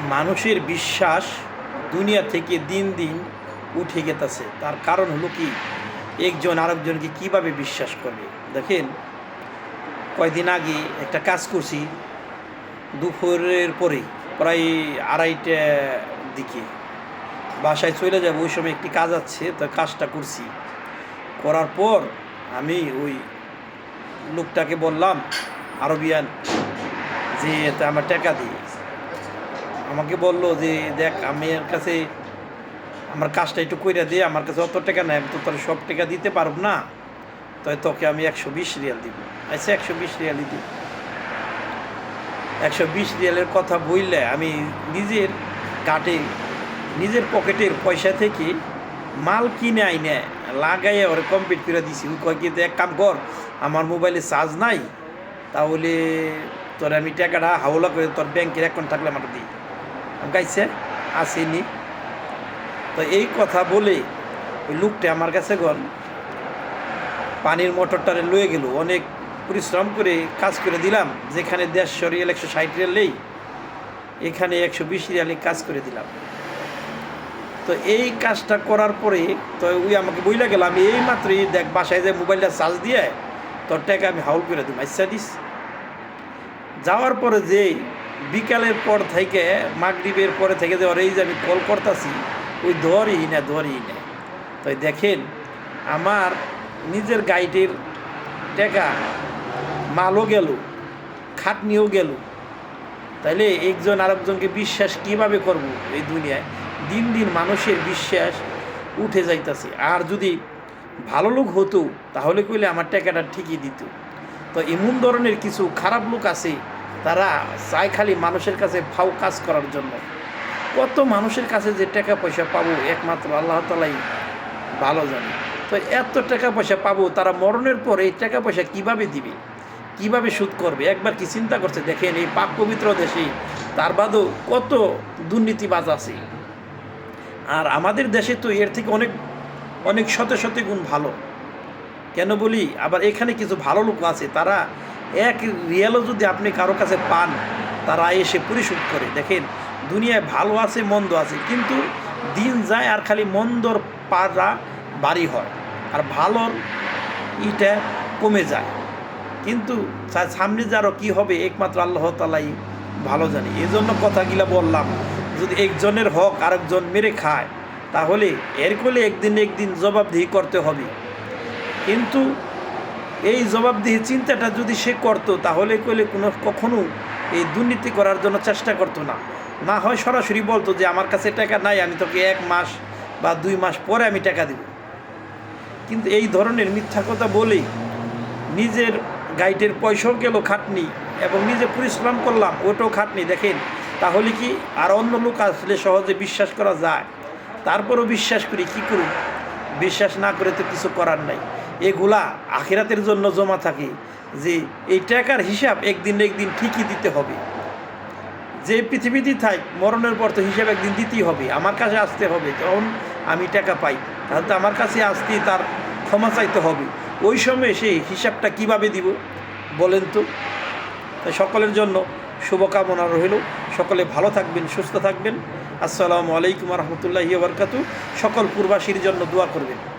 মানুষের বিশ্বাস দুনিয়া থেকে দিন দিন উঠে গেতেছে। তার কারণ হলো কি? একজন আরেকজনকে কীভাবে বিশ্বাস করবে? দেখেন, কয়দিন আগে একটা কাজ করছি, দুপুরের পরে, প্রায় আড়াইটা দিকে। বাসায় চলে যাব, ওই সময় একটি কাজ আছে, তো কাজটা করছি। করার পর আমি ওই লোকটাকে বললাম, আরবিয়ান, যে আমার টাকা দিই আমাকে বলল যে, দেখ আমি এর কাছে আমার কাজটা একটু কইরা দিয়ে আমার কাছে অত টাকা আমি তো তোর সব টাকা দিতে পারব না। তাই তোকে আমি একশো বিশ রিয়াল দিব। আচ্ছা একশো বিশ রিয়ালই দিব একশো বিশ রিয়ালের কথা বললে আমি নিজের কাটে, নিজের পকেটের পয়সা থেকে মাল কিনে আইনে লাগাইয়ে ওরে কমপ্লিট করে দিছি। ওই কয় কিন্তু এক কাম কর, আমার মোবাইলে চার্জ নাই, তাহলে তোর আমি টাকাটা হাওলা করে তোর ব্যাংকের অ্যাকাউন্ট থাকলে আমার দিই গাইছে, আসেনি। তো এই কথা বলে ওই লোকটা আমার কাছে গল পানির মোটরটারে লয়ে গেল। অনেক পরিশ্রম করে কাজ করে দিলাম, যেখানে দেড়শো রিয়াল, একশো ষাট রিয়াল নেই, এখানে একশো বিশ রিয়ালে কাজ করে দিলাম। তো এই কাজটা করার পরে তো ওই আমাকে বইলা গেল, আমি এই মাত্রই দেখ বাসায় যে মোবাইলটা চার্জ দিয়ে তোর টাকা আমি হাউল করে দিব আচ্ছা দিস। যাওয়ার পরে যে বিকালের পর থেকে, মাগরীবের পরে থেকে যে ওর এই যে আমি কল করতেছি, ওই ধরই না ধরই না। তো দেখেন, আমার নিজের গাইডের টাকা মালও গেল, খাটনিও গেল। তাইলে একজন আরেকজনকে বিশ্বাস কীভাবে করব এই দুনিয়ায়? দিন দিন মানুষের বিশ্বাস উঠে যাইতাছে। আর যদি ভালো লোক হতো, তাহলে কইলে আমার টাকাটা ঠিকই দিত। তো এমন ধরনের কিছু খারাপ লোক আছে তারা চায় খালি মানুষের কাছে ফাও কাজ করার জন্য। কত মানুষের কাছে যে টাকা পয়সা পাবো, একমাত্র আল্লাহ তালাই ভালো জানে। তো এত টাকা পয়সা পাবো, তারা মরণের পর এই টাকা পয়সা কীভাবে দিবে? কীভাবে সুদ করবে? একবার কি চিন্তা করছে? দেখেন এই পাক পবিত্র দেশে তার বাদেও কত দুর্নীতিবাজ আছে। আর আমাদের দেশে তো এর থেকে অনেক অনেক শত শত গুণ ভালো। কেন বলি? আবার এখানে কিছু ভালো লোক আছে, তারা এক রিয়ালও যদি আপনি কারও কাছে পান, তারা এসে পরিশোধ করে। দেখেন, দুনিয়ায় ভালো আছে, মন্দ আছে, কিন্তু দিন যায় আর খালি মন্দর পাড়া বাড়ি হয়। আর ভালোর ইটা কমে যায়। কিন্তু সামনে যারও কি হবে, একমাত্র আল্লাহ তালাই ভালো জানি। এই জন্য কথাগুলা বললাম, যদি একজনের হক আরেকজন মেরে খায়, তাহলে এর কোলে একদিন একদিন জবাবদিহি করতে হবে। কিন্তু এই জবাবদিহি চিন্তাটা যদি সে করতো, তাহলে কইলে কোনো কখনো এই দুর্নীতি করার জন্য চেষ্টা করতো না। না হয় সরাসরি বলতো যে, আমার কাছে টাকা নাই, আমি তোকে এক মাস বা দুই মাস পরে আমি টাকা দেব। কিন্তু এই ধরনের মিথ্যা কথা বলেই নিজের গাইডের পয়সাও গেল খাটনি এবং নিজে পরিশ্রম করলাম, ওটাও খাটনি। দেখেন, তাহলে কি আর অন্য লোক আসলে সহজে বিশ্বাস করা যায়? তারপরও বিশ্বাস করি, কি করুন বিশ্বাস না করে তো কিছু করার নাই। এগুলা আখিরাতের জন্য জমা থাকে যে এই টাকার হিসাব একদিন একদিন ঠিকই দিতে হবে। যে পৃথিবীতেই থাক, মরণের পর তো হিসাব একদিন দিতেই হবে, আমার কাছে আসতে হবে, তখন আমি টাকা পাই। তাহলে তো আমার কাছে আসতেই তার ক্ষমা চাইতে হবে। ওই সময় সেই হিসাবটা কীভাবে দিব, বলেন তো? সকলের জন্য শুভকামনা রইল। সকলে ভালো থাকবেন, সুস্থ থাকবেন। আসসালামু আলাইকুম রহমতুল্লাহি বরকাতু সকল পূর্বাসীর জন্য দোয়া করবেন।